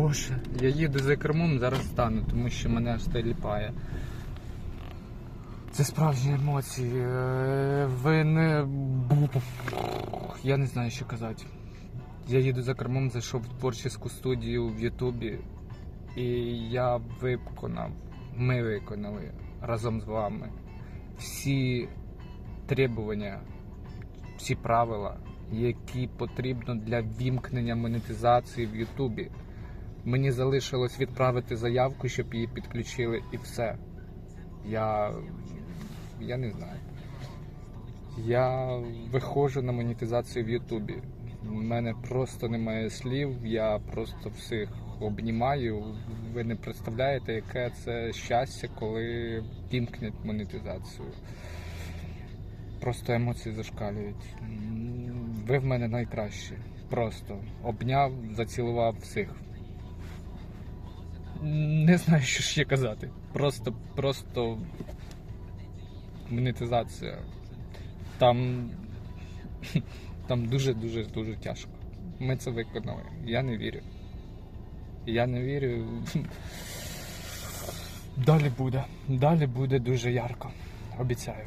Боже, я їду за кермом, зараз стану, тому що мене аж теліпає. Це справжні емоції. Е, Ви не. Я не знаю, що казати. Я їду за кермом, зайшов в творчіську студію в Ютубі, і я виконав, ми виконали разом з вами всі требування, всі правила, які потрібно для вімкнення монетизації в Ютубі. Мені залишилось відправити заявку, щоб її підключили, і все. Я. Я не знаю. Я виходжу на монетизацію в Ютубі. У мене просто немає слів, я просто всіх обнімаю. Ви не представляєте, яке це щастя, коли вімкнять монетизацію. Просто емоції зашкалюють. Ви в мене найкращі. Просто обняв, зацілував всіх. Не знаю, що ще казати. Просто, просто монетизація. Там, там дуже дуже дуже тяжко. Ми це виконали. Я не вірю. Я не вірю. Далі буде. Далі буде дуже ярко. Обіцяю.